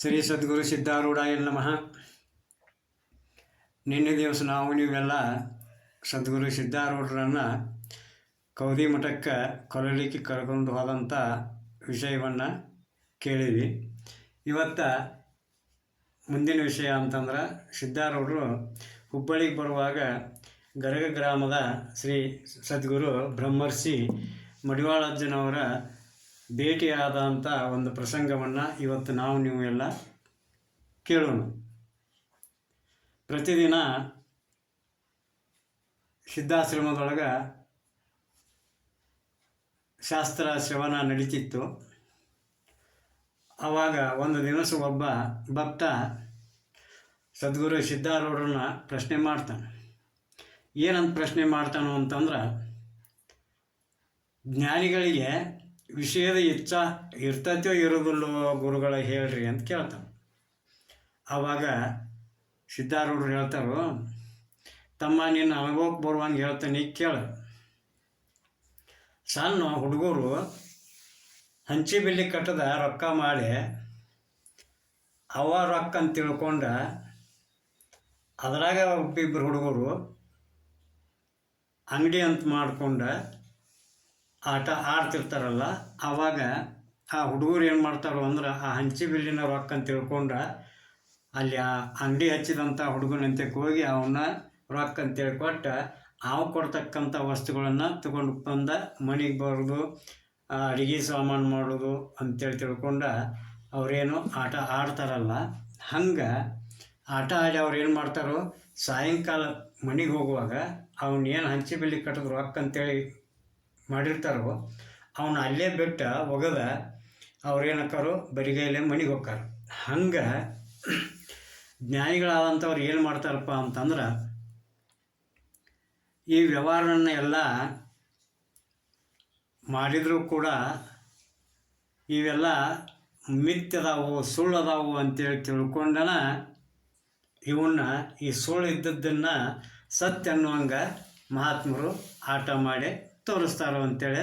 ಶ್ರೀ ಸದ್ಗುರು ಸಿದ್ಧಾರೂಢ ಎಲ್ಲ ನಮಃ. ನಿನ್ನೆ ದಿವಸ ನಾವು ನೀವೆಲ್ಲ ಸದ್ಗುರು ಸಿದ್ಧಾರೂಢರನ್ನು ಕೌದಿ ಮಠಕ್ಕೆ ಕೊರಲಿಕ್ಕೆ ಕರ್ಕೊಂಡು ಹೋದಂಥ ವಿಷಯವನ್ನು ಕೇಳಿದ್ವಿ. ಇವತ್ತು ಮುಂದಿನ ವಿಷಯ ಅಂತಂದ್ರೆ ಸಿದ್ಧಾರೂಢರು ಹುಬ್ಬಳ್ಳಿಗೆ ಬರುವಾಗ ಗರಗ ಗ್ರಾಮದ ಶ್ರೀ ಸದ್ಗುರು ಬ್ರಹ್ಮರ್ಷಿ ಮಡಿವಾಳಜ್ಜನವರ ಭೇಟಿಯಾದಂಥ ಒಂದು ಪ್ರಸಂಗವನ್ನು ಇವತ್ತು ನಾವು ನೀವು ಎಲ್ಲ ಕೇಳೋಣ. ಪ್ರತಿದಿನ ಸಿದ್ಧಾಶ್ರಮದೊಳಗೆ ಶಾಸ್ತ್ರ ಶ್ರವಣ ನಡೀತಿತ್ತು. ಆವಾಗ ಒಂದು ದಿವಸ ಒಬ್ಬ ಭಕ್ತ ಸದ್ಗುರು ಸಿದ್ಧಾರೂಢರನ್ನ ಪ್ರಶ್ನೆ ಮಾಡ್ತಾನೆ. ಏನಂತ ಪ್ರಶ್ನೆ ಮಾಡ್ತಾನೋ ಅಂತಂದ್ರೆ, ಜ್ಞಾನಿಗಳಿಗೆ ವಿಷಯದ ಇಚ್ಛ, ಇರ್ತೈತೋ ಇರೋದಿಲ್ಲೋ ಗುರುಗಳ ಹೇಳ್ರಿ ಅಂತ ಕೇಳ್ತಾನೆ ಆವಾಗ ಸಿದ್ಧಾರೂಢರು ಹೇಳ್ತಾರೋ, ತಮ್ಮ ನಿನ್ನ ಅನುಭವಕ್ಕೆ ಬರುವಂಗೆ ಹೇಳ್ತಾನೆ ಕೇಳ. ಸಣ್ಣ ಹುಡುಗರು ಹಂಚಿ ಬಿಲ್ಲಿ ಕಟ್ಟದ ರೊಕ್ಕ ಮಾಡಿ ಅವ ರೊಕ್ಕ ಅಂತ ತಿಳ್ಕೊಂಡ, ಅದರಾಗ ಒಬ್ಬಿಬ್ಬರು ಹುಡುಗರು ಅಂಗಡಿ ಅಂತ ಮಾಡ್ಕೊಂಡ ಆಟ ಆಡ್ತಿರ್ತಾರಲ್ಲ, ಆವಾಗ ಆ ಹುಡುಗರು ಏನು ಮಾಡ್ತಾರೋ ಅಂದ್ರೆ ಆ ಹಂಚಿ ಬಿಲ್ಲಿನ ರೊಕ್ಕ ಅಂತ ತಿಳ್ಕೊಂಡ ಅಲ್ಲಿ ಆ ಅಂಗಡಿ ಹಚ್ಚಿದಂಥ ಹುಡುಗನಂತೆ ಹೋಗಿ ಅವನ್ನ ರೊಕ್ಕ ಅಂತೇಳಿ ಕೊಟ್ಟು ಅವ ಕೊಡ್ತಕ್ಕಂಥ ವಸ್ತುಗಳನ್ನು ತಗೊಂಡು ಬಂದ ಮನೆಗೆ ಬರೋದು ಅಡುಗೆ ಸಾಮಾನು ಮಾಡೋದು ಅಂತೇಳಿ ತಿಳ್ಕೊಂಡ ಅವರೇನು ಆಟ ಆಡ್ತಾರಲ್ಲ. ಹಂಗೆ ಆಟ ಆಡಿ ಅವ್ರು ಏನು ಮಾಡ್ತಾರೋ ಸಾಯಂಕಾಲ ಮನೆಗೆ ಹೋಗುವಾಗ ಅವನ್ನೇನು ಏನು ಹಂಚಿ ಬಿಲ್ಲಿ ಕಟ್ಟಿದ್ರು ರೊಕ್ಕ ಅಂತೇಳಿ ಮಾಡಿರ್ತಾರೋ, ಅವನು ಅಲ್ಲೇ ಬಿಟ್ಟು ಒಗದ ಅವ್ರೇನಕ್ಕಾರು ಬರಿಗೈಲೆ ಮನೆಗೆ ಹೋಗ್ತಾರೆ ಹಂಗೆ ಜ್ಞಾನಿಗಳಾದಂಥವ್ರು ಏನು ಮಾಡ್ತಾರಪ್ಪ ಅಂತಂದ್ರೆ, ಈ ವ್ಯವಹಾರನ ಎಲ್ಲ ಮಾಡಿದರೂ ಕೂಡ ಇವೆಲ್ಲ ಮಿತ್ಯದಾವು ಸುಳ್ಳು ಅದಾವು ಅಂತೇಳಿ ತಿಳ್ಕೊಂಡನ ಇವನ್ನ ಈ ಸುಳ್ಳು ಇದ್ದದ್ದನ್ನು ಸತ್ಯ ಅನ್ನುವಂಗೆ ಮಹಾತ್ಮರು ಆಟ ಮಾಡಿ ತೋರಿಸ್ತಾರೋ ಅಂತೇಳಿ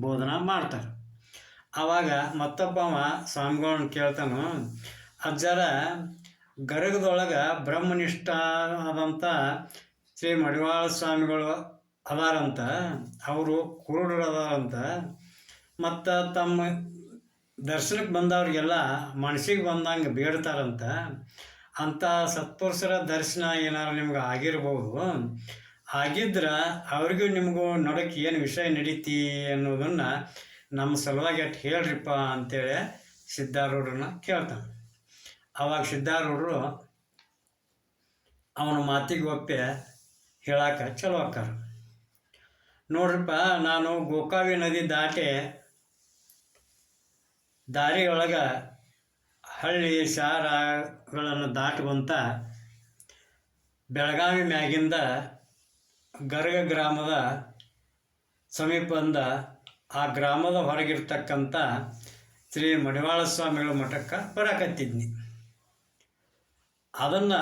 ಬೋಧನ ಮಾಡ್ತಾರೆ. ಆವಾಗ ಮತ್ತೊಬ್ಬವ ಸ್ವಾಮಿಗಳನ್ನ ಕೇಳ್ತಾನು, ಅಜ್ಜರ, ಗರಗದೊಳಗೆ ಬ್ರಹ್ಮನಿಷ್ಠ ಆದಂಥ ಶ್ರೀ ಮಡಿವಾಳ ಸ್ವಾಮಿಗಳು ಅದಾರಂತ, ಅವರು ಕುರುಡರು ಅದಾರಂತ, ಮತ್ತು ತಮ್ಮ ದರ್ಶನಕ್ಕೆ ಬಂದವ್ರಿಗೆಲ್ಲ ಮನಸ್ಸಿಗೆ ಬಂದಂಗೆ ಬೇಡ್ತಾರಂತ ಅಂಥ ಸತ್ಪುರುಷರ ದರ್ಶನ ಏನಾರು ನಿಮ್ಗೆ ಆಗಿರ್ಬೋದು ಆಗಿದ್ರೆ ಅವ್ರಿಗೂ ನಿಮಗೂ ನೋಡೋಕೆ ಏನು ವಿಷಯ ನಡೀತಿ ಅನ್ನೋದನ್ನು ನಮ್ಮ ಸಲುವಾಗಿ ಅಟ್ ಹೇಳ್ರಿಪ್ಪ ಅಂತೇಳಿ ಸಿದ್ಧಾರೂಢರನ್ನ ಕೇಳ್ತಾನೆ. ಅವಾಗ ಸಿದ್ಧಾರೂಢರು ಅವನ ಮಾತಿಗೆ ಒಪ್ಪೆ ಹೇಳಾಕ ಚಲೋ ಆಕಾರ ನೋಡ್ರಪ್ಪ, ನಾನು ಗೋಕಾವಿ ನದಿ ದಾಟಿ ದಾರಿಯೊಳಗೆ ಹಳ್ಳಿ ಶಾರಗಳನ್ನು ದಾಟುವಂಥ ಬೆಳಗಾವಿ ಮ್ಯಾಗಿಂದ ಗರಗ ಗ್ರಾಮದ ಸಮೀಪದ ಆ ಗ್ರಾಮದ ಹೊರಗಿರ್ತಕ್ಕಂಥ ಶ್ರೀ ಮಡಿವಾಳ ಸ್ವಾಮಿಗಳ ಮಠಕ್ಕೆ ಬರಕತ್ತಿದ್ನಿ. ಅದನ್ನು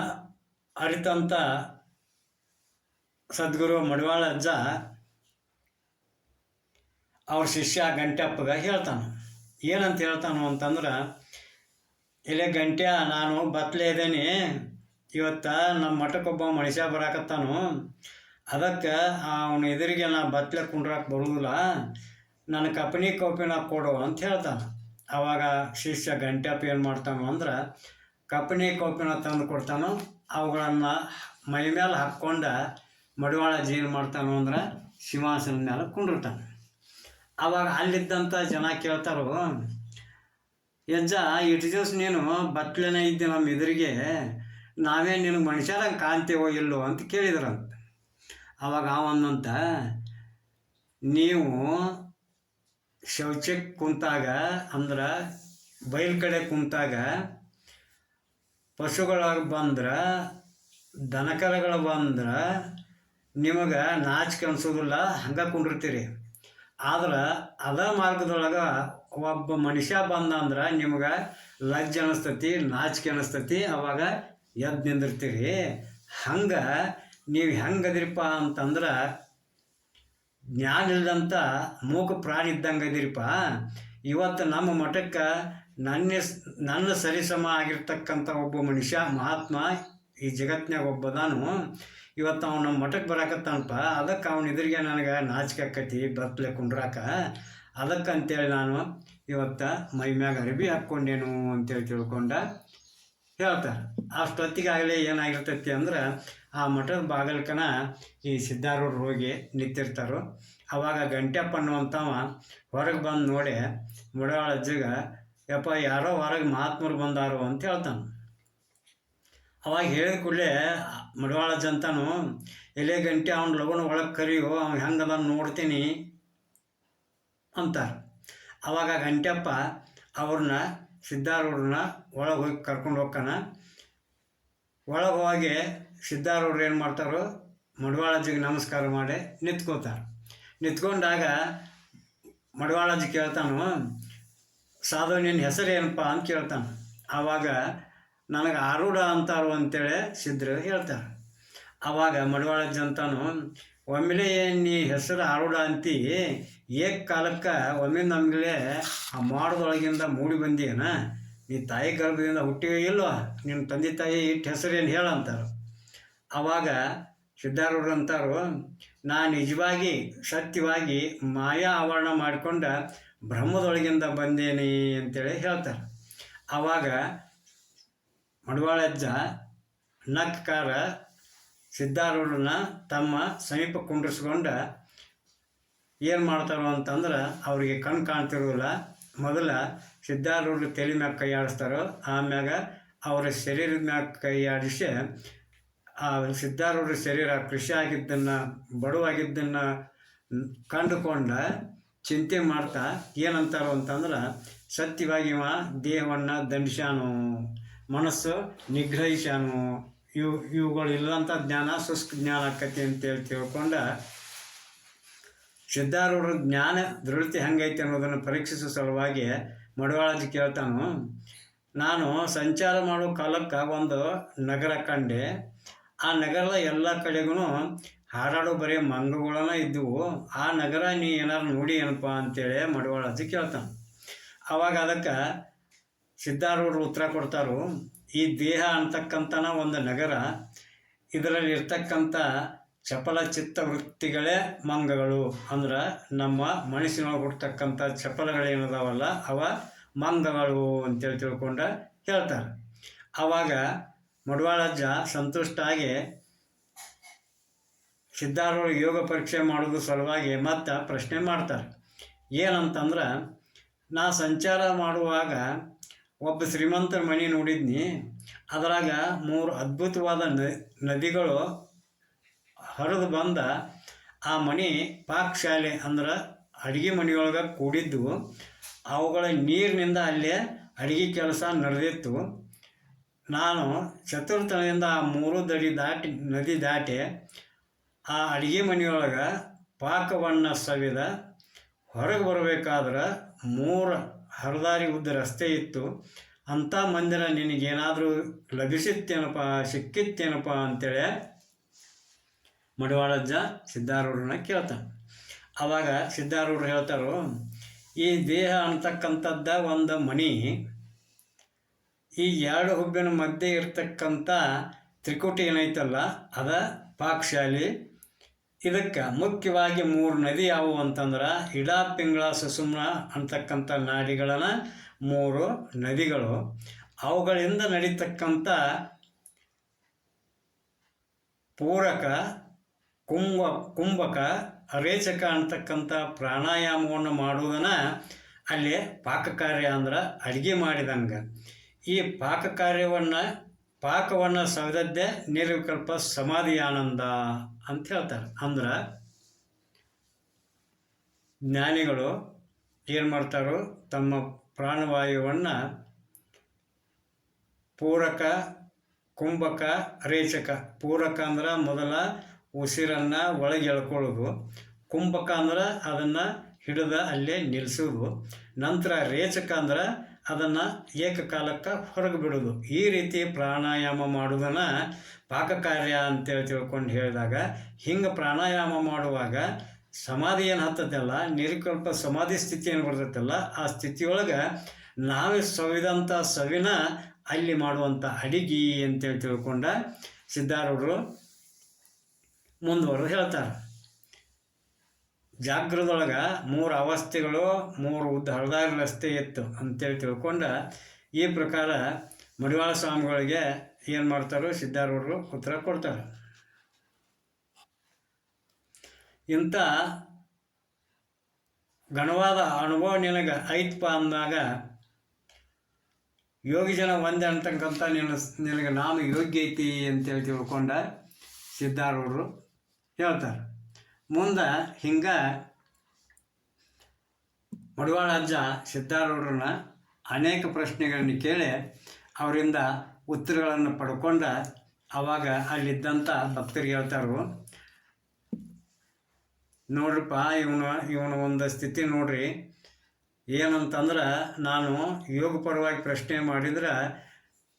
ಅರಿತಂಥ ಸದ್ಗುರು ಮಡಿವಾಳ ಅಜ್ಜ ಅವ್ರ ಶಿಷ್ಯ ಗಂಟ್ಯಪ್ಪಗ ಹೇಳ್ತಾನೆ. ಏನಂತ ಹೇಳ್ತಾನು ಅಂತಂದ್ರೆ, ಇಲ್ಲೇ ಗಂಟ್ಯ, ನಾನು ಬತ್ಲೆ ಇದ್ದೇನೆ. ಇವತ್ತು ನಮ್ಮ ಮಠಕ್ಕೊಬ್ಬ ಮನುಷ್ಯ ಬರಾಕತ್ತಾನು. ಅದಕ್ಕೆ ಅವನ ಎದುರಿಗೆ ನಾ ಬತ್ಲೆ ಕುಂಡ್ರಕ್ಕೆ ಬರುವುದಿಲ್ಲ ನನ್ನ ಕಪನಿ ಕೋಪಿನ ಕೊಡು ಅಂತ ಹೇಳ್ತಾನೆ. ಆವಾಗ ಶಿಷ್ಯ ಗಂಟ್ಯಪ್ಪ ಏನು ಮಾಡ್ತಾನೋ ಅಂದ್ರೆ ಕಪನಿ ಕೋಪಿನ ತಂದು ಕೊಡ್ತಾನೋ, ಅವುಗಳನ್ನು ಮೈ ಮೇಲೆ ಹಾಕ್ಕೊಂಡು ಮಡಿವಾಳ ಜೀನ್ ಮಾಡ್ತಾನೋ ಅಂದ್ರೆ ಸಿಂಹಾಸನ ಮೇಲೆ ಕುಂಡಿರ್ತಾನೆ. ಆವಾಗ ಅಲ್ಲಿದ್ದಂಥ ಜನ ಕೇಳ್ತಾರೋ, ಯಜ್ಜ ಇಟ್ಟು ದಿವಸ ನೀನು ಬತ್ಲೆನ ಇದ್ದೆ ನಮ್ಮ ಎದುರಿಗೆ, ನಾವೇ ನಿನಗೆ ಮನುಷ್ಯರಂಗೆ ಕಾಣ್ತೇವೋ ಇಲ್ಲೋ ಅಂತ ಕೇಳಿದ್ರಂತ. ಆವಾಗ ಅವನಂತ ನೀವು ಶೌಚಕ್ಕೆ ಕುಂತಾಗ ಅಂದ್ರೆ ಬಯಲು ಕಡೆ ಕುಂತಾಗ ಪಶುಗಳಾಗಿ ಬಂದ್ರೆ, ದನಕರಗಳು ಬಂದ್ರೆ ನಿಮಗೆ ನಾಚಿಕೆ ಅನ್ಸೋದಿಲ್ಲ, ಹಂಗೆ ಕುಂಡಿರ್ತೀರಿ. ಆದ್ರೆ ಅದ ಮಾರ್ಗದೊಳಗೆ ಒಬ್ಬ ಮನುಷ್ಯ ಬಂದ ಅಂದ್ರೆ ನಿಮಗೆ ಲಜ್ಜ ಅನಿಸ್ತತಿ, ನಾಚಿಕೆ ಅನಿಸ್ತತಿ, ಅವಾಗ ಎದ್ದು ನಿಂದಿರ್ತೀರಿ. ಹಂಗೆ ನೀವು ಹೆಂಗದಿರಪ್ಪ ಅಂತಂದ್ರೆ ಜ್ಞಾನ ಇಲ್ಲದಂಥ ಮೂಕ ಪ್ರಾಣಿ ಇದ್ದಂಗೆ ಅದಿರಿಪ್ಪ ಇವತ್ತು ನಮ್ಮ ಮಠಕ್ಕೆ ನನ್ನ ನನ್ನ ಸರಿಸಮ ಆಗಿರ್ತಕ್ಕಂಥ ಒಬ್ಬ ಮನುಷ್ಯ, ಮಹಾತ್ಮ, ಈ ಜಗತ್ತಿನಾಗ ಒಬ್ಬದಾನು. ಇವತ್ತು ಅವ್ನು ನಮ್ಮ ಮಠಕ್ಕೆ ಬರಾಕತ್ತಾನಪ್ಪ. ಅದಕ್ಕೆ ಅವ್ನ ಎದುರಿಗೆ ನನಗೆ ನಾಚಿಕೆ ಆಕತಿ ಬರ್ತಲೆ ಕುಂಡ್ರಾಕ. ಅದಕ್ಕೆ ಅಂತೇಳಿ ನಾನು ಇವತ್ತು ಮೈ ಮ್ಯಾಗ ಅರಿವಿ ಹಾಕ್ಕೊಂಡೇನು ಅಂತೇಳಿ ತಿಳ್ಕೊಂಡ ಹೇಳ್ತಾರೆ. ಅಷ್ಟೊತ್ತಿಗಾಗಲೇ ಏನಾಗಿರ್ತೈತಿ ಅಂದ್ರೆ ಆ ಮಠದ ಬಾಗಲ್ಕನ ಈ ಸಿದ್ಧಾರೂಢರು ಹೋಗಿ ನಿಂತಿರ್ತಾರೆ. ಅವಾಗ ಗಂಟೆಪ್ಪ ಅನ್ನುವಂಥವ ಹೊರಗೆ ಬಂದು ನೋಡಿ ಮುಡವಾಳ ಅಜ್ಜಗ, ಯಪ್ಪ ಯಾರೋ ಹೊರಗೆ ಮಹಾತ್ಮರು ಬಂದಾರು ಅಂತ ಹೇಳ್ತಾನೆ. ಅವಾಗ ಹೇಳಿದ ಕೂಡಲೇ ಮಡವಾಳ ಜಂತಾನು ಎಲೆ ಗಂಟೆ ಅವ್ನ ಲಗುನ ಒಳಗೆ ಕರಿಯೋ, ಅವ್ನು ಹೆಂಗೆ ಬಂದು ನೋಡ್ತೀನಿ ಅಂತಾರೆ. ಅವಾಗ ಗಂಟೆಪ್ಪ ಅವ್ರನ್ನ ಸಿದ್ಧಾರೂಢರನ್ನ ಒಳಗೆ ಹೋಗಿ ಕರ್ಕೊಂಡು ಹೋಗ್ತಾನೆ. ಒಳಗೆ ಹೋಗಿ ಸಿದ್ಧಾರೂಢರು ಏನು ಮಾಡ್ತಾರೋ ಮಡವಾಳಜ್ಜಿಗೆ ನಮಸ್ಕಾರ ಮಾಡಿ ನಿಂತ್ಕೋತಾರೆ. ನಿಂತ್ಕೊಂಡಾಗ ಮಡವಾಳಜ್ಜಿ ಕೇಳ್ತಾನು, ಸಾಧು ನಿನ್ನ ಹೆಸರು ಏನಪ್ಪ? ಅಂತ ಕೇಳ್ತಾನೆ. ಆವಾಗ ನನಗೆ ಆರೂಢ ಅಂತಾರು ಅಂತೇಳಿ ಸಿದ್ಧರು ಹೇಳ್ತಾರೆ. ಆವಾಗ ಮಡವಾಳಜ್ಜಿ ಅಂತಾನು, ಒಮ್ಮೆಲೆ ನೀ ಹೆಸರು ಆರೂಢ ಅಂತಿ, ಏಕ ಕಾಲಕ್ಕೆ ಒಮ್ಮೆ ನಮಗೆ ಆ ಮಾಡದೊಳಗಿಂದ ಮೂಡಿ ಬಂದಿಯನ? ನೀ ತಾಯಿ ಗರ್ಭದಿಂದ ಹುಟ್ಟಿವೆ ಇಲ್ವಾ? ನಿಮ್ಮ ತಂದೆ ತಾಯಿ ಇಟ್ಟು ಹೆಸರೇನು ಹೇಳಂತಾರೆ ಆವಾಗ ಸಿದ್ಧಾರೂಢರು ಅಂತಾರೋ, ನಾ ನಿಜವಾಗಿ, ಸತ್ಯವಾಗಿ ಮಾಯಾ ಆವರಣ ಮಾಡಿಕೊಂಡ ಬ್ರಹ್ಮದೊಳಗಿಂದ ಬಂದೇನೆ ಅಂತೇಳಿ ಹೇಳ್ತಾರೆ. ಆವಾಗ ಮಡವಾಳಜ್ಜ, ನಕ್ಕಾರ ಸಿದ್ಧಾರೂಢರನ್ನ ತಮ್ಮ ಸಮೀಪ ಕುಂಡ್ರಿಸ್ಕೊಂಡ ಏನು ಮಾಡ್ತಾರೋ ಅಂತಂದ್ರೆ ಅವರಿಗೆ ಕಣ್ಣು ಕಾಣ್ತಿರೋದಿಲ್ಲ. ಮೊದಲ ಸಿದ್ಧಾರೂಢರು ತಲೆ ಮ್ಯಾಗ ಕೈ ಆಡಿಸ್ತಾರೋ, ಆಮ್ಯಾಗ ಅವರ ಶರೀರದ ಮ್ಯಾಗ ಕೈ ಆಡಿಸಿ ಆ ಸಿದ್ಧಾರೂಢ ಶರೀರ ಕೃಷಿ ಆಗಿದ್ದನ್ನು, ಬಡವಾಗಿದ್ದನ್ನು ಕಂಡುಕೊಂಡ ಚಿಂತೆ ಮಾಡ್ತಾ ಏನಂತಾರೋ ಅಂತಂದ್ರೆ ಸತ್ಯವಾಗಿ ಇವ ದೇಹವನ್ನು ದಂಡಿಸ್ಯಾನು, ಮನಸ್ಸು ನಿಗ್ರಹಿಸ್ಯಾನು, ಇವು, ಇವುಗಳು ಇಲ್ಲದಂಥ ಜ್ಞಾನ ಶುಷ್ಕ ಜ್ಞಾನ ಆಕತಿ ಅಂತೇಳಿ ತಿಳ್ಕೊಂಡ ಸಿದ್ಧಾರೂಢ ಜ್ಞಾನ ದೃಢತೆ ಹೆಂಗೈತೆ ಅನ್ನೋದನ್ನು ಪರೀಕ್ಷಿಸೋ ಸಲುವಾಗಿ ಮಡವಾಳಜಿ ಕೇಳ್ತಾನು, ನಾನು ಸಂಚಾರ ಮಾಡೋ ಕಾಲಕ್ಕೆ ಒಂದು ನಗರ ಕಂಡೆ ಆ ನಗರದ ಎಲ್ಲ ಕಡೆಗೂ ಹಾರಾಡೋ ಬರೀ ಮಂಗಗಳನ್ನ ಇದ್ದವು ಆ ನಗರ ನೀ ಏನಾರು ನೋಡಿ ಏನಪ್ಪ ಅಂತೇಳಿ ಅದಕ್ಕೆ ಕೇಳ್ತಾನೆ. ಅವಾಗ ಅದಕ್ಕೆ ಸಿದ್ಧಾರೂರು ಉತ್ತರ ಕೊಡ್ತಾರು. ಈ ದೇಹ ಅಂತಕ್ಕಂಥನ ಒಂದು ನಗರ, ಇದರಲ್ಲಿ ಇರ್ತಕ್ಕಂಥ ಚಪಲ ಚಿತ್ತ ವೃತ್ತಿಗಳೇ ಮಂಗಗಳು ಅಂದ್ರೆ ನಮ್ಮ ಮನಸ್ಸಿನೊಳಗೆ ಹುಡ್ತಕ್ಕಂಥ ಚಪಲಗಳೇನದಾವಲ್ಲ ಅವ ಮಂಗಗಳು ಅಂತೇಳಿ ತಿಳ್ಕೊಂಡು ಹೇಳ್ತಾರೆ. ಆವಾಗ ಮಡವಾಳಜ್ಜ ಸಂತುಷ್ಟ ಆಗಿ ಸಿದ್ಧಾರೂಢ ಯೋಗ ಪರೀಕ್ಷೆ ಮಾಡೋದು ಸಲುವಾಗಿ ಮತ್ತೆ ಪ್ರಶ್ನೆ ಮಾಡ್ತಾರೆ. ಏನಂತಂದ್ರೆ, ನಾ ಸಂಚಾರ ಮಾಡುವಾಗ ಒಬ್ಬ ಶ್ರೀಮಂತರ ಮನೆ ನೋಡಿದ್ನಿ. ಅದರಾಗ ಮೂರು ಅದ್ಭುತವಾದ ನದಿಗಳು ಹರಿದು ಬಂದ ಆ ಮನೆ ಪಾಕಶಾಲೆ ಅಂದ್ರೆ ಅಡುಗೆ ಮನೆಯೊಳಗೆ ಕೂಡಿದ್ದು. ಅವುಗಳ ನೀರಿನಿಂದ ಅಲ್ಲೇ ಅಡುಗೆ ಕೆಲಸ ನಡೆದಿತ್ತು. ನಾನು ಚತುರ್ಥಳೆಯಿಂದ ಆ ಮೂರು ದಡಿ ದಾಟಿ, ನದಿ ದಾಟಿ ಆ ಅಡುಗೆ ಮನೆಯೊಳಗೆ ಪಾಕವನ್ನು ಸವಿದ ಹೊರಗೆ ಬರಬೇಕಾದ್ರೆ ಮೂರು ಹರದಾರಿ ಉದ್ದ ರಸ್ತೆ ಇತ್ತು. ಅಂಥ ಮಂದಿರ ನಿನಗೇನಾದರೂ ಲಭಿಸಿತ್ತೇನಪ್ಪ, ಸಿಕ್ಕಿತ್ತೇನಪ್ಪ ಅಂತೇಳಿ ಮಡಿವಾಳಜ್ಜ ಸಿದ್ಧಾರೂಢರನ್ನ ಕೇಳ್ತಾನೆ ಆವಾಗ ಸಿದ್ಧಾರೂಢರು ಹೇಳ್ತಾರೋ, ಈ ದೇಹ ಅಂತಕ್ಕಂಥದ್ದ ಒಂದು ಮಣಿ ಈ ಎರಡು ಹುಬ್ಬಿನ ಮಧ್ಯೆ ಇರ್ತಕ್ಕಂಥ ತ್ರಿಕುಟಿ ಏನೈತಲ್ಲ, ಅದ ಪಾಕಶಾಲಿ. ಇದಕ್ಕೆ ಮುಖ್ಯವಾಗಿ ಮೂರು ನದಿ ಯಾವುವು ಅಂತಂದ್ರೆ ಇಡಾ ಪಿಂಗಳ ಸುಸುಮ್ನ ಅಂತಕ್ಕಂಥ ನಾಡಿಗಳನ್ನ ಮೂರು ನದಿಗಳು. ಅವುಗಳಿಂದ ನಡೀತಕ್ಕಂಥ ಪೂರಕ ಕುಂಭ ಕುಂಭಕ ರೇಚಕ ಅಂತಕ್ಕಂಥ ಪ್ರಾಣಾಯಾಮವನ್ನು ಮಾಡುವುದನ್ನು ಅಲ್ಲಿ ಪಾಕ ಕಾರ್ಯ ಅಂದ್ರೆ ಅಡುಗೆ ಮಾಡಿದಂಗೆ. ಈ ಪಾಕ ಕಾರ್ಯವನ್ನು ಪಾಕವನ್ನು ಸವೆದದ್ದೇ ನಿರ್ವಿಕಲ್ಪ ಸಮಾಧಿ ಆನಂದ ಅಂತ ಹೇಳ್ತಾರೆ. ಅಂದ್ರೆ ಜ್ಞಾನಿಗಳು ಏನು ಮಾಡ್ತಾರೋ ತಮ್ಮ ಪ್ರಾಣವಾಯುವನ್ನು ಪೂರಕ, ಕುಂಭಕ, ರೇಚಕ, ಪೂರಕ ಅಂದ್ರೆ ಮೊದಲ ಉಸಿರನ್ನು ಒಳಗೆ ಎಳ್ಕೊಳ್ಳೋದು, ಕುಂಭಕ ಅಂದ್ರೆ ಅದನ್ನು ಹಿಡಿದ ಅಲ್ಲೇ ನಿಲ್ಲಿಸೋದು ನಂತರ ರೇಚಕ ಅಂದ್ರೆ ಅದನ್ನು ಏಕಕಾಲಕ್ಕೆ ಹೊರಗೆ ಬಿಡೋದು ಈ ರೀತಿ ಪ್ರಾಣಾಯಾಮ ಮಾಡೋದನ್ನು ಪಾಕಕಾರ್ಯ ಅಂತೇಳಿ ತಿಳ್ಕೊಂಡು ಹೇಳಿದಾಗ, ಹಿಂಗೆ ಪ್ರಾಣಾಯಾಮ ಮಾಡುವಾಗ ಸಮಾಧಿ ಏನು ಹತ್ತದಲ್ಲ ನಿರ್ಕಲ್ಪ ಸಮಾಧಿ ಸ್ಥಿತಿ ಏನು ಬರ್ತೈತಲ್ಲ ಆ ಸ್ಥಿತಿಯೊಳಗೆ ನಾವೇ ಸವಿದಂಥ ಸವಿನ ಅಲ್ಲಿ ಮಾಡುವಂಥ ಅಡಿಗೆ ಅಂತೇಳಿ ತಿಳ್ಕೊಂಡ ಸಿದ್ಧಾರೂಢರು ಮುಂದುವರೆದು ಹೇಳ್ತಾರೆ. ಜಾಗೃತದೊಳಗೆ ಮೂರು ಅವಸ್ಥೆಗಳು, ಮೂರು ಉದ್ದ ಹಳದಾರಿ ರಸ್ತೆ ಇತ್ತು ಅಂತೇಳಿ ತಿಳ್ಕೊಂಡ ಈ ಪ್ರಕಾರ ಮಡಿವಾಳ ಸ್ವಾಮಿಗಳಿಗೆ ಏನು ಮಾಡ್ತಾರೋ ಸಿದ್ಧಾರೂಢರು ಉತ್ತರ ಕೊಡ್ತಾರೆ. ಇಂಥ ಘನವಾದ ಅನುಭವ ನಿನಗೆ ಐತಪ್ಪ ಅಂದಾಗ ಯೋಗಿ ಜನ ಒಂದೇ ಅಂತಕ್ಕಂಥ ನಿನ್ನ ನಿನಗೆ ನಾನು ಯೋಗ್ಯ ಐತಿ ಅಂತೇಳಿ ತಿಳ್ಕೊಂಡ ಸಿದ್ಧಾರೂಢರು ಹೇಳ್ತಾರೆ. ಮುಂದೆ ಹಿಂಗೆ ಮಡಿವಾಳ ಅಜ್ಜ ಸಿದ್ಧಾರೂಢರನ್ನ ಅನೇಕ ಪ್ರಶ್ನೆಗಳನ್ನು ಕೇಳಿ ಅವರಿಂದ ಉತ್ತರಗಳನ್ನು ಪಡ್ಕೊಂಡ ಆವಾಗ ಅಲ್ಲಿದ್ದಂಥ ಭಕ್ತರಿಗೆ ಹೇಳ್ತಾರು. ನೋಡ್ರಪ್ಪ, ಇವನು ಇವನು ಒಂದು ಸ್ಥಿತಿ ನೋಡ್ರಿ. ಏನಂತಂದ್ರೆ ನಾನು ಯೋಗ ಪರವಾಗಿ ಪ್ರಶ್ನೆ ಮಾಡಿದ್ರೆ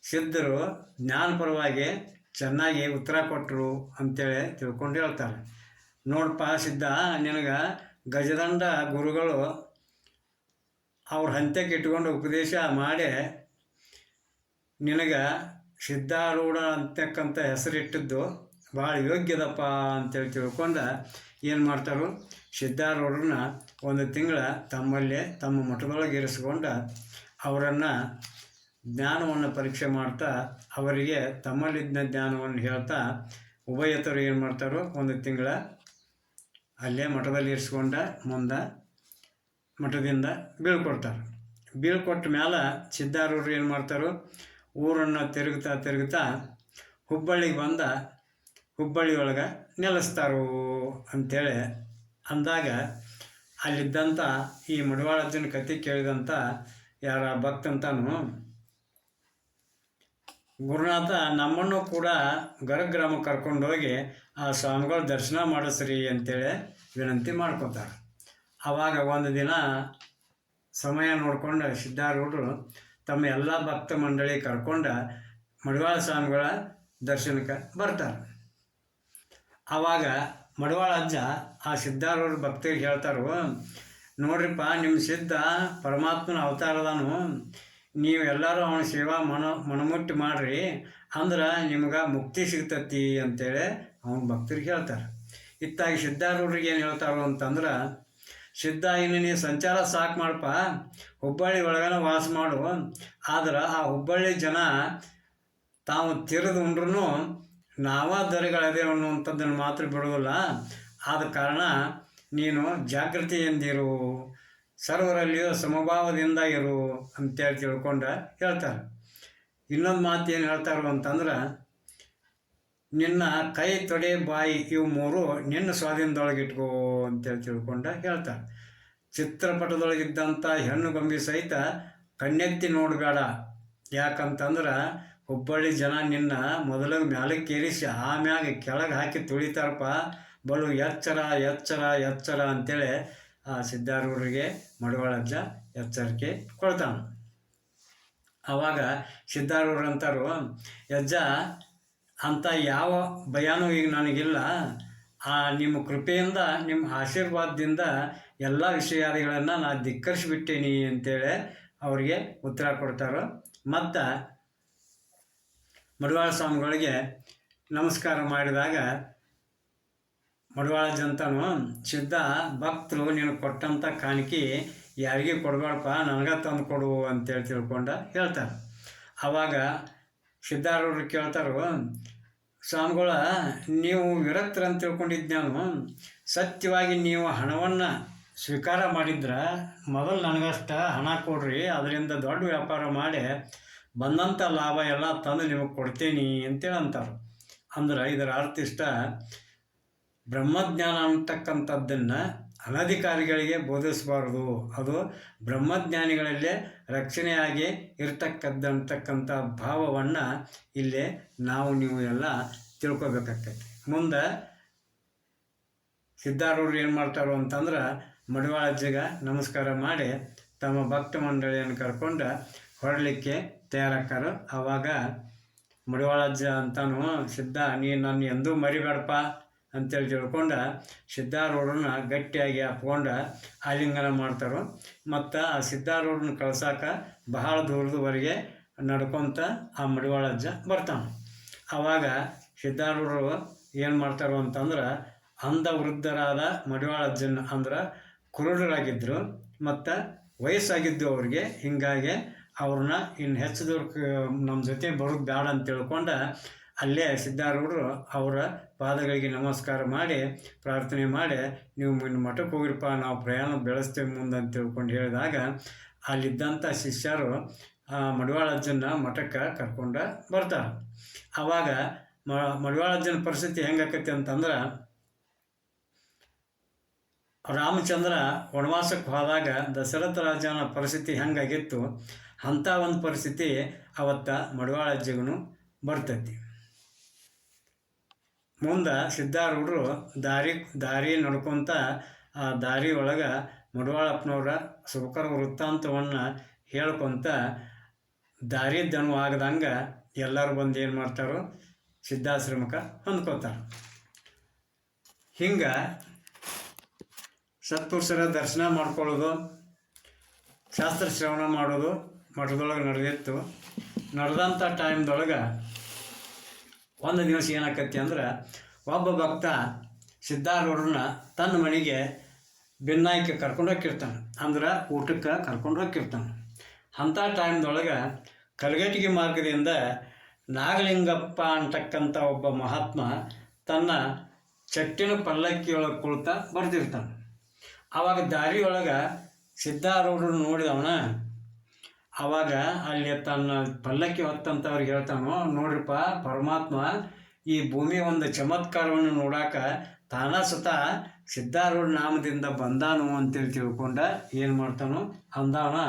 ಸಿದ್ಧರು ಜ್ಞಾನ ಪರವಾಗಿ ಚೆನ್ನಾಗಿ ಉತ್ತರ ಕೊಟ್ಟರು ಅಂತೇಳಿ ತಿಳ್ಕೊಂಡು ಹೇಳ್ತಾರೆ. ನೋಡಪ್ಪ ಸಿದ್ಧ ನಿನಗೆ ಗಜದಂಡ ಗುರುಗಳು ಅವ್ರ ಹಂತಕ್ಕೆ ಇಟ್ಕೊಂಡು ಉಪದೇಶ ಮಾಡಿ ನಿನಗೆ ಸಿದ್ಧಾರೂಢ ಅಂತಕ್ಕಂಥ ಹೆಸರಿಟ್ಟಿದ್ದು ಭಾಳ ಯೋಗ್ಯದಪ್ಪ ಅಂತೇಳಿ ತಿಳ್ಕೊಂಡು ಏನು ಮಾಡ್ತಾರೋ? ಸಿದ್ಧಾರೂಢರನ್ನ ಒಂದು ತಿಂಗಳ ತಮ್ಮಲ್ಲೇ ತಮ್ಮ ಮಠದೊಳಗೆ ಇರಿಸ್ಕೊಂಡು ಅವರನ್ನು ಜ್ಞಾನವನ್ನು ಪರೀಕ್ಷೆ ಮಾಡ್ತಾ ಅವರಿಗೆ ತಮ್ಮಲ್ಲಿದ್ದ ಜ್ಞಾನವನ್ನು ಹೇಳ್ತಾ ಉಭಯತರು ಏನು ಮಾಡ್ತಾರೋ? ಒಂದು ತಿಂಗಳ ಅಲ್ಲೇ ಮಠದಲ್ಲಿ ಇರಿಸ್ಕೊಂಡ ಮುಂದೆ ಮಠದಿಂದ ಬೀಳ್ಕೊಡ್ತಾರೆ ಬೀಳ್ಕೊಟ್ಟ ಮೇಲೆ ಸಿದ್ಧಾರೂರು ಏನು ಮಾಡ್ತಾರೋ, ಊರನ್ನು ತಿರುಗ್ತಾ ತಿರುಗ್ತಾ ಹುಬ್ಬಳ್ಳಿಗೆ ಬಂದ ಹುಬ್ಬಳ್ಳಿಯೊಳಗೆ ನೆಲೆಸ್ತಾರೋ ಅಂಥೇಳಿ ಅಂದಾಗ ಅಲ್ಲಿದ್ದಂಥ ಈ ಮಡವಾಳಜ್ಜನ ಕತೆ ಕೇಳಿದಂಥ ಯಾರ ಭಕ್ತಂತಾನು ಗುರುನಾಥ, ನಮ್ಮನ್ನು ಕೂಡ ಗರಗ್ರಾಮ ಕರ್ಕೊಂಡೋಗಿ ಆ ಸ್ವಾಮಿಗಳ ದರ್ಶನ ಮಾಡಿಸ್ರಿ ಅಂತೇಳಿ ವಿನಂತಿ ಮಾಡ್ಕೊತಾರೆ. ಆವಾಗ ಒಂದು ದಿನ ಸಮಯ ನೋಡ್ಕೊಂಡು ಸಿದ್ಧಾರೂಢರು ತಮ್ಮ ಎಲ್ಲ ಭಕ್ತ ಮಂಡಳಿ ಕರ್ಕೊಂಡು ಮಡಿವಾಳ ಸ್ವಾಮಿಗಳ ದರ್ಶನಕ್ಕೆ ಬರ್ತಾರೆ. ಆವಾಗ ಮಡಿವಾಳ ಅಜ್ಜ ಆ ಸಿದ್ಧಾರೂಢ ಭಕ್ತರಿಗೆ ಹೇಳ್ತಾರೋ, ನೋಡ್ರಿಪ್ಪ ನಿಮ್ಮ ಸಿದ್ಧ ಪರಮಾತ್ಮನ ಅವತಾರದಾನು. ನೀವು ಎಲ್ಲರೂ ಅವನ ಸೇವಾ ಮನ ಮನಮುಟ್ಟಿ ಮಾಡ್ರಿ, ಅಂದ್ರೆ ನಿಮ್ಗೆ ಮುಕ್ತಿ ಸಿಗ್ತತಿ ಅಂತೇಳಿ ಅವನ ಭಕ್ತರಿಗೆ ಹೇಳ್ತಾರೆ. ಇತ್ತಾಗಿ ಸಿದ್ಧಾರೂಢರಿಗೆ ಏನು ಹೇಳ್ತಾರೋ ಅಂತಂದ್ರೆ ಸಿದ್ಧ ಇನ್ನು ನೀ ಸಂಚಾರ ಸಾಕು ಮಾಡಪ್ಪ ಹುಬ್ಬಳ್ಳಿ ಒಳಗನ ವಾಸ ಮಾಡು, ಆದ್ರೆ ಆ ಹುಬ್ಬಳ್ಳಿ ಜನ ತಾವು ತಿರಿದು ಉಂಡ್ರೂ ನಾವ ದರಿಗಳದೇ ಅನ್ನುವಂಥದ್ದನ್ನು ಮಾತ್ರ ಬಿಡೋದಿಲ್ಲ. ಆದ ಕಾರಣ ನೀನು ಜಾಗೃತಿಯಿಂದಿರು ಸರ್ವರಲ್ಲಿಯೂ ಸಮಭಾವದಿಂದ ಇರು ಅಂತೇಳಿ ತಿಳ್ಕೊಂಡ ಹೇಳ್ತಾರೆ. ಇನ್ನೊಂದು ಮಾತು ಏನು ಹೇಳ್ತಾರೋ ಅಂತಂದ್ರೆ, ನಿನ್ನ ಕೈ, ತೊಡೆ, ಬಾಯಿ ಇವು ಮೂರು ನಿನ್ನ ಸ್ವಾಧೀನದೊಳಗೆ ಇಟ್ಕೋ ಅಂತೇಳಿ ತಿಳ್ಕೊಂಡ ಹೇಳ್ತಾರೆ. ಚಿತ್ರಪಟದೊಳಗಿದ್ದಂಥ ಹೆಣ್ಣು ಗೊಂಬಿ ಸಹಿತ ಕಣ್ಣೆತ್ತಿ ನೋಡಬೇಡ. ಯಾಕಂತಂದ್ರೆ, ಹುಬ್ಬಳ್ಳಿ ಜನ ನಿನ್ನ ಮೊದಲಿಗೆ ಮ್ಯಾಲಕ್ಕೆ ಏರಿಸಿ ಆಮ್ಯಾಗ ಕೆಳಗೆ ಹಾಕಿ ತುಳಿತಾರಪ್ಪ. ಬಲು ಎಚ್ಚರ ಎಚ್ಚರ ಎಚ್ಚರ ಅಂತೇಳಿ ಆ ಸಿದ್ಧಾರೂಢರಿಗೆ ಮಡವಾಳಜ್ಜ ಎಚ್ಚರಿಕೆ ಕೊಡ್ತಾನೆ. ಆವಾಗ ಸಿದ್ಧಾರೂಢರು ಅಂತಾರು ಯಜ್ಜ ಅಂಥ ಯಾವ ಭಯನೂ ಈಗ ನನಗಿಲ್ಲ. ಆ ನಿಮ್ಮ ಕೃಪೆಯಿಂದ, ನಿಮ್ಮ ಆಶೀರ್ವಾದದಿಂದ ಎಲ್ಲ ವಿಷಯಾದಿಗಳನ್ನು ನಾನು ಧಿಕ್ಕರಿಸಿಬಿಟ್ಟೀನಿ ಅಂತೇಳಿ ಅವರಿಗೆ ಉತ್ತರ ಕೊಡ್ತಾರೆ. ಮತ್ತು ಮಡಿವಾಳ ಸ್ವಾಮಿಗಳಿಗೆ ನಮಸ್ಕಾರ ಮಾಡಿದಾಗ ಮಡಿವಾಳ ಜಂತನು ಸಿದ್ಧ ಭಕ್ತರು ನೀನು ಕೊಟ್ಟಂಥ ಕಾಣಿಕೆ ಯಾರಿಗೆ ಕೊಡಬೇಡಪ್ಪ, ನನಗೆ ತಂದು ಕೊಡು ಅಂತೇಳಿ ತಿಳ್ಕೊಂಡ ಹೇಳ್ತಾರೆ ಆವಾಗ ಸಿದ್ಧಾರೂಢರು ಕೇಳ್ತಾರೋ, ಸ್ವಾಮಿಗಳ, ನೀವು ವಿರಕ್ತರ ಅಂತ ತಿಳ್ಕೊಂಡಿದ್ದು ನಾನು ಸತ್ಯವಾಗಿ ನೀವು ಹಣವನ್ನು ಸ್ವೀಕಾರ ಮಾಡಿದ್ರೆ ಮೊದಲು ನನಗಷ್ಟ ಹಣ ಕೊಡ್ರಿ, ಅದರಿಂದ ದೊಡ್ಡ ವ್ಯಾಪಾರ ಮಾಡಿ ಬಂದಂಥ ಲಾಭ ಎಲ್ಲ ತಂದು ನಿಮಗೆ ಕೊಡ್ತೀನಿ ಅಂತೇಳಿ ಅಂತಾರೆ. ಅಂದ್ರೆ ಇದರ ಅರ್ಥ ಇಷ್ಟ ಬ್ರಹ್ಮಜ್ಞಾನ ಅಂತಕ್ಕಂಥದ್ದನ್ನು ಅನಧಿಕಾರಿಗಳಿಗೆ ಬೋಧಿಸಬಾರ್ದು. ಅದು ಬ್ರಹ್ಮಜ್ಞಾನಿಗಳಲ್ಲೇ ರಕ್ಷಣೆಯಾಗಿ ಇರ್ತಕ್ಕದ್ದಂತಕ್ಕಂಥ ಭಾವವನ್ನು ಇಲ್ಲಿ ನಾವು ನೀವು ಎಲ್ಲ ತಿಳ್ಕೊಬೇಕಾಗ್ತೈತಿ. ಮುಂದೆ ಸಿದ್ಧಾರೂರು ಏನು ಮಾಡ್ತಾರೋ ಅಂತಂದ್ರೆ ಮಡಿವಾಳಜ್ಜಿಗ ನಮಸ್ಕಾರ ಮಾಡಿ ತಮ್ಮ ಭಕ್ತ ಮಂಡಳಿಯನ್ನು ಕರ್ಕೊಂಡು ಹೊರಡಲಿಕ್ಕೆ ತಯಾರಾಕ್ಕಾರು ಆವಾಗ ಮಡಿವಾಳಜ್ಜ ಅಂತಾನು ಸಿದ್ಧ, ನೀನು ನನ್ನ ಎಂದೂ ಮರಿಬೇಡಪ್ಪ. ಅಂತೇಳಿ ತಿಳ್ಕೊಂಡು ಸಿದ್ಧಾರೂಢರನ್ನ ಗಟ್ಟಿಯಾಗಿ ಅಪ್ಕೊಂಡು ಆಲಿಂಗನ ಮಾಡ್ತಾರೆ, ಮತ್ತು ಆ ಸಿದ್ಧಾರೂಢನ ಕಳ್ಸಾಕ ಬಹಳ ದೂರದವರೆಗೆ ನಡ್ಕೊತ ಆ ಮಡಿವಾಳ ಅಜ್ಜ ಬರ್ತಾನೆ. ಆವಾಗ ಸಿದ್ಧಾರೂಢರು ಏನು ಮಾಡ್ತಾರೋ ಅಂತಂದ್ರೆ ಅಂಧ ವೃದ್ಧರಾದ ಮಡಿವಾಳ ಅಜ್ಜನ ಅಂದ್ರೆ ಕುರುಡರಾಗಿದ್ದರು ಮತ್ತು ವಯಸ್ಸಾಗಿದ್ದು ಅವ್ರಿಗೆ ಹಿಂಗಾಗಿ ಅವ್ರನ್ನ ಇನ್ನು ಹೆಚ್ಚು ದೂರ ನಮ್ಮ ಜೊತೆ ಬರೋದು ಬೇಡ ಅಂತ ತಿಳ್ಕೊಂಡು ಅಲ್ಲೇ ಸಿದ್ಧಾರೂಢರು ಅವರ ಪಾದಗಳಿಗೆ ನಮಸ್ಕಾರ ಮಾಡಿ, ಪ್ರಾರ್ಥನೆ ಮಾಡಿ, ನೀವು ಮಠಕ್ಕೆ ಹೋಗಿರಪ್ಪ, ನಾವು ಪ್ರಯಾಣ ಬೆಳೆಸ್ತೇವೆ ಮುಂದೆ ಅಂತ ತಿಳ್ಕೊಂಡು ಹೇಳಿದಾಗ ಅಲ್ಲಿದ್ದಂಥ ಶಿಷ್ಯರು, ಆ ಮಡಿವಾಳ ಅಜ್ಜನ ಮಠಕ್ಕೆ ಕರ್ಕೊಂಡು ಬರ್ತಾರೆ. ಆವಾಗ ಮ ಮಡಿವಾಳ ಅಜ್ಜನ ಪರಿಸ್ಥಿತಿ ಹೆಂಗಾಕತಿ ಅಂತಂದ್ರೆ, ರಾಮಚಂದ್ರ ವನವಾಸಕ್ಕೆ ಹೋದಾಗ ದಶರಥ ರಾಜನ ಪರಿಸ್ಥಿತಿ ಹೆಂಗಾಗಿತ್ತು, ಅಂಥ ಒಂದು ಪರಿಸ್ಥಿತಿ ಅವತ್ತ ಮಡಿವಾಳ ಅಜ್ಜಿಗೂ ಬರ್ತೈತಿ. ಮುಂದೆ ಸಿದ್ಧಾರೂಢರು ದಾರಿ ದಾರಿ ನಡ್ಕೊತ ಆ ದಾರಿ ಒಳಗೆ ಮಡಿವಾಳಪ್ಪನವರ ಸುಖಕರ ವೃತ್ತಾಂತವನ್ನು ಹೇಳ್ಕೊತ ದಾರಿ ದನು ಆಗದಂಗೆ ಎಲ್ಲರೂ ಬಂದು ಏನು ಮಾಡ್ತಾರೋ? ಸಿದ್ಧಾಶ್ರಮಕ್ಕೆ ಹೊಂದ್ಕೋತಾರೆ. ಹಿಂಗೆ ಸತ್ಪುರುಷರ ದರ್ಶನ ಮಾಡ್ಕೊಳ್ಳೋದು, ಶಾಸ್ತ್ರ ಶ್ರವಣ ಮಾಡೋದು ಮಠದೊಳಗೆ ನಡೆದಿತ್ತು. ನಡೆದಂಥ ಟೈಮ್ದೊಳಗೆ ಒಂದು ದಿವಸ ಏನಾಕತಿ ಅಂದ್ರೆ, ಒಬ್ಬ ಭಕ್ತ ಸಿದ್ಧಾರೂಢರನ್ನ ತನ್ನ ಮನೆಗೆ ಭಿನ್ನಾಯಕ್ಕೆ ಕರ್ಕೊಂಡು ಹೋಗಿರ್ತಾನೆ. ಅಂದ್ರೆ ಊಟಕ್ಕೆ ಕರ್ಕೊಂಡು ಹೋಗಿರ್ತಾನೆ. ಅಂಥ ಟೈಮ್ದೊಳಗೆ ಕಲಗಟ್ಟಿಗೆ ಮಾರ್ಗದಿಂದ ನಾಗಲಿಂಗಪ್ಪ ಅಂತಕ್ಕಂಥ ಒಬ್ಬ ಮಹಾತ್ಮ ತನ್ನ ಚಟ್ಟಿನ ಪಲ್ಲಕ್ಕಿಯೊಳಗೆ ಕುಳಿತ ಬರ್ತಿರ್ತಾನೆ ಆವಾಗ ದಾರಿಯೊಳಗೆ ಸಿದ್ಧಾರೂಢರು ನೋಡಿದವನ ಆವಾಗ ಅಲ್ಲಿ ತನ್ನ ಪಲ್ಲಕ್ಕಿ ಹೊತ್ತಂತವ್ರಿಗೆ ಹೇಳ್ತಾನೋ, ನೋಡ್ರಿಪ್ಪ, ಪರಮಾತ್ಮ ಈ ಭೂಮಿ ಒಂದು ಚಮತ್ಕಾರವನ್ನು ನೋಡಾಕ ತಾನ ಸುತ ಸಿದ್ಧಾರೂಢ ನಾಮದಿಂದ ಬಂದಾನು ಅಂತೇಳಿ ತಿಳ್ಕೊಂಡ ಏನು ಮಾಡ್ತಾನೋ ಅಂದಾವನ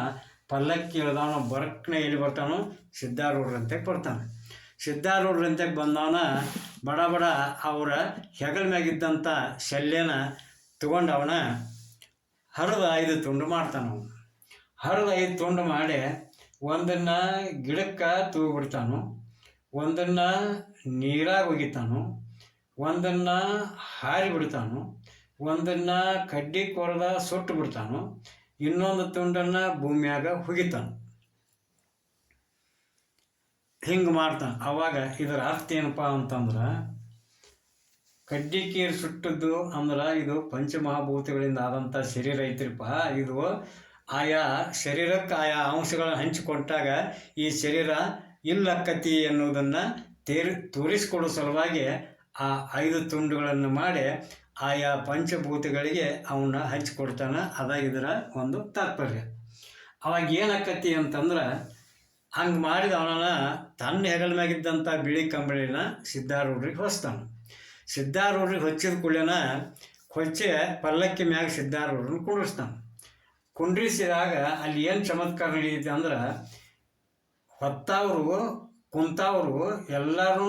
ಪಲ್ಲಕ್ಕಿ ಇಳ್ದವನ ಬರ್ಕ್ನ ಎಲ್ಲಿ ಬರ್ತಾನೋ, ಸಿದ್ಧಾರೂಢರಂತೆ ಬರ್ತಾನೆ. ಸಿದ್ಧಾರೂಢರಂತೆ ಬಂದವನ ಬಡ ಬಡ ಅವರ ಹೆಗಲ ಮ್ಯಾಗಿದ್ದಂಥ ಶಲ್ಯನ ತಗೊಂಡವನ ಹರಿದು ಐದು ತುಂಡು ಮಾಡ್ತಾನವನು ಹರಿದ ಐದು ತುಂಡು ಮಾಡಿ ಒಂದನ್ನು ಗಿಡಕ್ಕೆ ತೂಗ್ಬಿಡ್ತಾನು, ಒಂದನ್ನ ನೀರಾಗ ಒಗಿತಾನು, ಒಂದನ್ನ ಹಾರಿ ಬಿಡ್ತಾನು ಒಂದನ್ನ ಕಡ್ಡಿ ಕೊರದ ಸುಟ್ಟು ಬಿಡ್ತಾನು ಇನ್ನೊಂದು ತುಂಡನ್ನು ಭೂಮಿಯಾಗ ಹುಗಿತಾನು. ಹಿಂಗೆ ಮಾಡ್ತಾನೆ. ಅವಾಗ ಇದರ ಅರ್ಥ ಏನಪ್ಪ ಅಂತಂದ್ರೆ, ಕಡ್ಡಿ ಕೀರು ಸುಟ್ಟದ್ದು ಅಂದ್ರೆ ಇದು ಪಂಚಮಹಾಭೂತಗಳಿಂದ ಆದಂಥ ಶರೀರ ಐತ್ರಿಪ್ಪ. ಇದು ಆಯಾ ಶರೀರಕ್ಕೆ ಆಯಾ ಅಂಶಗಳನ್ನು ಹಂಚಿಕೊಟ್ಟಾಗ ಈ ಶರೀರ ಇಲ್ಲಕ್ಕತಿ ಎನ್ನುವುದನ್ನು ತೇರಿ, ತೋರಿಸಿಕೊಡೋ ಸಲುವಾಗಿ ಆ ಐದು ತುಂಡುಗಳನ್ನು ಮಾಡಿ ಆಯಾ ಪಂಚಭೂತಗಳಿಗೆ ಅವನ್ನ ಹಂಚಿಕೊಡ್ತಾನೆ. ಅದ ಇದರ ಒಂದು ತಾತ್ಪರ್ಯ. ಅವಾಗ ಏನಾಕತಿ ಅಂತಂದ್ರೆ ಹಂಗೆ ಮಾಡಿದ ಅವನನ್ನ ತನ್ನ ಹೆಗಲ ಮ್ಯಾಗಿದ್ದಂಥ ಬಿಳಿ ಕಂಬಳಿನ ಸಿದ್ಧಾರೂಢ್ರಿಗೆ ಹೊಸ್ತಾನೆ. ಸಿದ್ಧಾರೂಢ್ರಿಗೆ ಹೊಚ್ಚಿದ ಕೂಡಲೇನ ಹೊಚ್ಚೆ ಪಲ್ಲಕ್ಕಿ ಮ್ಯಾಗ ಸಿದ್ಧಾರೂಢ್ರನ್ನ ಕುಂಡ್ರಿಸ್ತಾನೆ ಕುಂಡ್ರಿಸಿದಾಗ ಅಲ್ಲಿ ಏನು ಚಮತ್ಕಾರ ನಡೆಯುತ್ತೆ ಅಂದ್ರೆ ಹೊತ್ತವರು, ಕುಂತವರು ಎಲ್ಲರೂ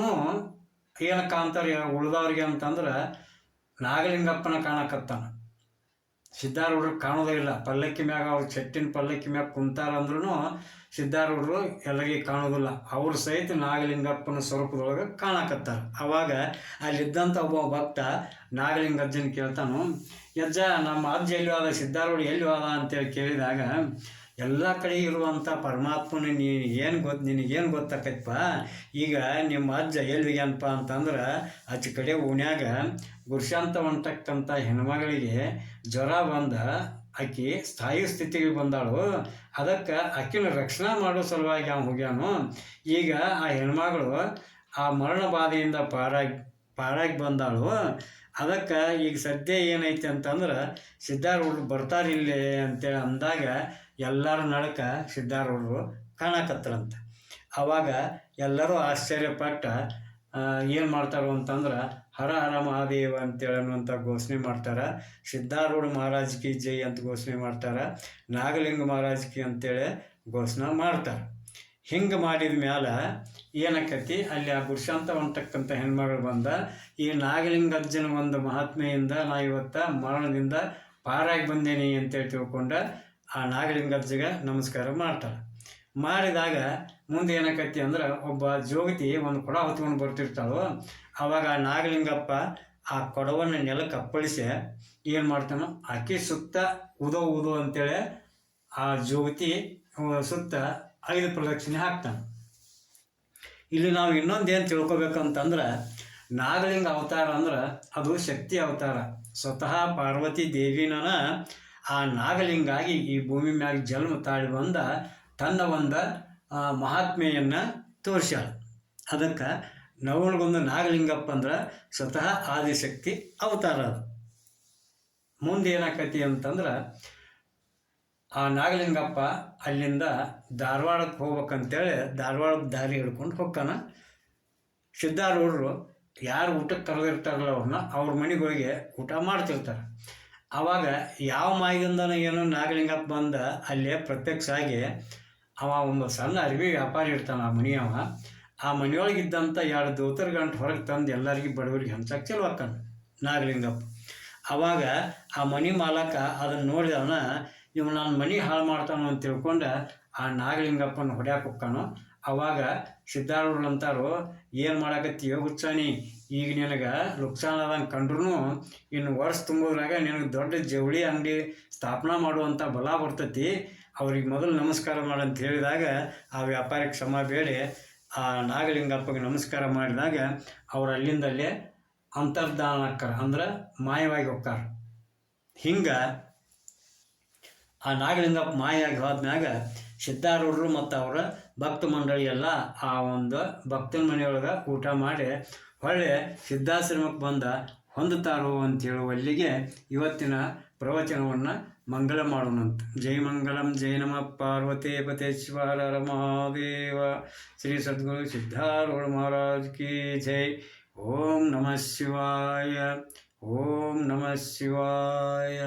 ಏನು ಕಾಣ್ತಾರೆ ಉಳ್ದವ್ರಿಗೆ ಅಂತಂದ್ರೆ ನಾಗಲಿಂಗಪ್ಪನ ಕಾಣಕತ್ತಾನ. ಸಿದ್ಧಾರೂಢರು ಕಾಣೋದೇ ಇಲ್ಲ. ಪಲ್ಲಕ್ಕಿ ಮ್ಯಾಗ ಅವ್ರು ಚಟ್ಟಿನ ಪಲ್ಲಕ್ಕಿ ಮ್ಯಾಗ ಕುಂತಾರ ಅಂದ್ರೂ ಸಿದ್ಧಾರೂಢರು ಎಲ್ಲರಿಗೆ ಕಾಣೋದಿಲ್ಲ. ಅವ್ರ ಸಹಿತ ನಾಗಲಿಂಗಪ್ಪನ ಸ್ವರೂಪದೊಳಗೆ ಕಾಣಕತ್ತಾರ. ಅವಾಗ ಅಲ್ಲಿದ್ದಂಥ ಒಬ್ಬ ಭಕ್ತ ನಾಗಲಿಂಗಜ್ಜನ ಕೇಳ್ತಾನು, ಯಜ್ಜ, ನಮ್ಮ ಅಜ್ಜ ಎಲ್ಲಿ ಹೋದ ಸಿದ್ಧಾರೂಢ ಎಲ್ಲಿ ಹೋದ ಅಂತೇಳಿ ಕೇಳಿದಾಗ ಎಲ್ಲ ಕಡೆ ಇರುವಂಥ ಪರಮಾತ್ಮನ ನೀನು ಏನು ಗೊತ್ತು ನಿನಗೇನು ಗೊತ್ತಾಕೈತಪ್ಪ? ಈಗ ನಿಮ್ಮ ಅಜ್ಜ ಎಲ್ಲಿಗ್ಯಾನಪ್ಪ ಅಂತಂದ್ರೆ ಅಚ್ಚ ಕಡೆ ಓಣ್ಯಾಗ ಗುರುಶಾಂತ ಹೊಂಟಕ್ಕಂಥ ಹೆಣ್ಮಗಳಿಗೆ ಜ್ವರ ಬಂದ ಆಕಿ ಸ್ಥಾಯಿ ಸ್ಥಿತಿಗೆ ಬಂದಾಳು. ಅದಕ್ಕೆ ಆಕಿನ ರಕ್ಷಣೆ ಮಾಡೋ ಸಲುವಾಗಿ ಅವ್ನು ಹೋಗ್ಯಾನು. ಈಗ ಆ ಹೆಣ್ಮಗಳು ಆ ಮರಣ ಬಾಧೆಯಿಂದ ಪಾರಾಗಿ ಪಾರಾಗಿ ಬಂದಾಳು. ಅದಕ್ಕೆ ಈಗ ಸದ್ಯ ಏನೈತೆ ಅಂತಂದ್ರೆ ಬರ್ತಾರೆ ಬರ್ತಾರಿಲ್ಲೇ ಅಂತೇಳಿ ಅಂದಾಗ ಎಲ್ಲರೂ ನಡಕ ಸಿದ್ಧಾರೂಢರು ಕಾಣಕತ್ತರಂತೆ. ಆವಾಗ ಎಲ್ಲರೂ ಆಶ್ಚರ್ಯಪಟ್ಟ ಏನು ಮಾಡ್ತಾರೋ ಅಂತಂದ್ರೆ ಹರ ಹರ ಮಹಾದೇವ ಅಂತೇಳಿ ಅನ್ನುವಂಥ ಘೋಷಣೆ ಮಾಡ್ತಾರೆ. ಸಿದ್ಧಾರೂಢ ಮಹಾರಾಜ್ ಕಿ ಜೈ ಅಂತ ಘೋಷಣೆ ಮಾಡ್ತಾರೆ. ನಾಗಲಿಂಗ ಮಹಾರಾಜ್ ಕಿ ಅಂತೇಳಿ ಘೋಷಣೆ ಮಾಡ್ತಾರೆ. ಹಿಂಗೆ ಮಾಡಿದ ಮ್ಯಾಲ ಏನಕ್ಕತಿ ಅಲ್ಲಿ ಆ ಗುರುಶಾಂತ ಹೊಂಟಕ್ಕಂಥ ಹೆಣ್ಮಗಳು ಬಂದ, ಈ ನಾಗಲಿಂಗಜ್ಜನ ಒಂದು ಮಹಾತ್ಮೆಯಿಂದ ನಾ ಇವತ್ತ ಮರಣದಿಂದ ಪಾರಾಗಿ ಬಂದೇನಿ ಅಂತೇಳಿ ತಿಳ್ಕೊಂಡು ಆ ನಾಗಲಿಂಗಜ್ಜಗೆ ನಮಸ್ಕಾರ ಮಾಡ್ತಾಳೆ. ಮಾಡಿದಾಗ ಮುಂದೆ ಏನಾಕತಿ ಅಂದ್ರೆ ಒಬ್ಬ ಜೋಗತಿ ಒಂದು ಕೊಡ ಹೊತ್ಕೊಂಡು ಬರ್ತಿರ್ತಾಳೋ, ಅವಾಗ ಆ ನಾಗಲಿಂಗಪ್ಪ ಆ ಕೊಡವನ್ನು ನೆಲಕ್ಕೆ ಅಪ್ಪಳಿಸಿ ಏನು ಮಾಡ್ತಾನೋ, ಅಕ್ಕಿ ಸುತ್ತ ಉದೋ ಉದೋ ಅಂತೇಳಿ ಆ ಜೋಗತಿ ಸುತ್ತ ಐದು ಪ್ರದಕ್ಷಿಣೆ ಹಾಕ್ತಾನೆ. ಇಲ್ಲಿ ನಾವು ಇನ್ನೊಂದು ಏನು ತಿಳ್ಕೊಬೇಕಂತಂದ್ರೆ, ನಾಗಲಿಂಗ ಅವತಾರ ಅಂದ್ರೆ ಅದು ಶಕ್ತಿ ಅವತಾರ. ಸ್ವತಃ ಪಾರ್ವತಿ ದೇವಿನ ಆ ನಾಗಲಿಂಗಾಗಿ ಈ ಭೂಮಿ ಮ್ಯಾಗ ಜನ್ಮ ತಾಳಿ ಬಂದ ತನ್ನ ಒಂದು ಮಹಾತ್ಮೆಯನ್ನು ತೋರಿಸ್ಯಾಳ. ಅದಕ್ಕೆ ನವಲ್ಗೊಂದು ನಾಗಲಿಂಗಪ್ಪ ಅಂದ್ರೆ ಸ್ವತಃ ಆದಿಶಕ್ತಿ ಅವತಾರ ಅದು. ಮುಂದೆ ಏನಾಕತಿ ಅಂತಂದ್ರೆ ಆ ನಾಗಲಿಂಗಪ್ಪ ಅಲ್ಲಿಂದ ಧಾರವಾಡಕ್ಕೆ ಹೋಗ್ಬೇಕಂತೇಳಿ ಧಾರವಾಡದ ದಾರಿ ಹಿಡ್ಕೊಂಡು ಹೋಗ್ತಾನ ಸಿದ್ಧಾರೂಢರು ಯಾರು ಊಟಕ್ಕೆ ಕರೆದಿರ್ತಾರಲ್ಲ ಅವ್ರನ್ನ, ಅವ್ರ ಮನೆಗೆ ಹೋಗಿ ಊಟ ಮಾಡ್ತಿರ್ತಾರೆ. ಆವಾಗ ಯಾವ ಮಾಯದಿಂದನೋ ಏನೋ ನಾಗಲಿಂಗಪ್ಪ ಬಂದ ಅಲ್ಲೇ ಪ್ರತ್ಯಕ್ಷ ಆಗಿ ಅವ ಒಂದು ಸಣ್ಣ ಅರಿವಿ ವ್ಯಾಪಾರಿ ಇರ್ತಾನೆ ಆ ಮನೆಯವ. ಆ ಮನೆಯೊಳಗಿದ್ದಂಥ ಎರಡು ದೂತರ ಗಂಟು ಹೊರಗೆ ತಂದು ಎಲ್ಲರಿಗೂ ಬಡವರಿಗೆ ಹಂಚಕ್ಕೆ ಚಲೋ ಹಾಕ್ತಾನೆ ನಾಗಲಿಂಗಪ್ಪ. ಆವಾಗ ಆ ಮನೆ ಮಾಲಕ ಅದನ್ನು ನೋಡಿದವನ, ಇವ್ ನಾನು ಮನೆ ಹಾಳು ಮಾಡ್ತಾನೋ ಅಂತ ತಿಳ್ಕೊಂಡು ಆ ನಾಗಲಿಂಗಪ್ಪನ ಹೊಡ್ಯಾಕೆ ಹೋಗ್ತಾನೋ. ಆವಾಗ ಸಿದ್ಧಾರೂಢರು ಅಂತಾರೋ ಏನು ಮಾಡಾಕತ್ತೀಯೋ ಹುಚ್ಚಾನಿ ಈಗ ನಿನಗೆ ನುಕ್ಸಾನ ಆದಂಗೆ ಕಂಡ್ರೂ ಇನ್ನು ವರ್ಷ ತುಂಬೋದ್ರಾಗ ನಿನಗೆ ದೊಡ್ಡ ಜವಳಿ ಅಂಗಡಿ ಸ್ಥಾಪನಾ ಮಾಡುವಂಥ ಬಲ ಬರ್ತೈತಿ. ಅವ್ರಿಗೆ ಮೊದಲು ನಮಸ್ಕಾರ ಮಾಡಂತ ಹೇಳಿದಾಗ ಆ ವ್ಯಾಪಾರಕ್ಕೆ ಕ್ಷಮ ಬೇಡಿ. ಆ ನಾಗಲಿಂಗಪ್ಪಗೆ ನಮಸ್ಕಾರ ಮಾಡಿದಾಗ ಅವ್ರು ಅಲ್ಲಿಂದಲ್ಲೇ ಅಂತರ್ಧಾನಕ್ಕರ ಅಂದ್ರೆ ಮಾಯವಾಗಿ ಹೋಗ್ತಾರ. ಹಿಂಗೆ ಆ ನಾಗಲಿಂಗಪ್ಪ ಮಾಯಾಗಿ ಹೋದ್ಮ್ಯಾಗ ಸಿದ್ಧಾರೂಢರು ಮತ್ತು ಅವರ ಭಕ್ತ ಮಂಡಳಿ ಎಲ್ಲ ಆ ಒಂದು ಭಕ್ತನ ಮನೆಯೊಳಗೆ ಊಟ ಮಾಡಿ ಹೊಳ್ಳಿ ಸಿದ್ಧಾಶ್ರಮಕ್ಕೆ ಬಂದ ಹೊಂದುತ್ತಾರೋ ಅಂತ ಹೇಳುವಲ್ಲಿಗೆ ಇವತ್ತಿನ ಪ್ರವಚನವನ್ನು ಮಂಗಳ ಮಾಡೋಣಂತ. ಜೈ ಮಂಗಲಂ ಜೈ ನಮ, ಪಾರ್ವತಿ ಪತೇಶ್ವರ ಮಹಾದೇವ. ಶ್ರೀ ಸದ್ಗುರು ಸಿದ್ಧಾರೂಢ ಮಹಾರಾಜ್ ಕಿ ಜೈ. ಓಂ ನಮಃ ಶಿವಾಯ, ಓಂ ನಮಃ ಶಿವಾಯ.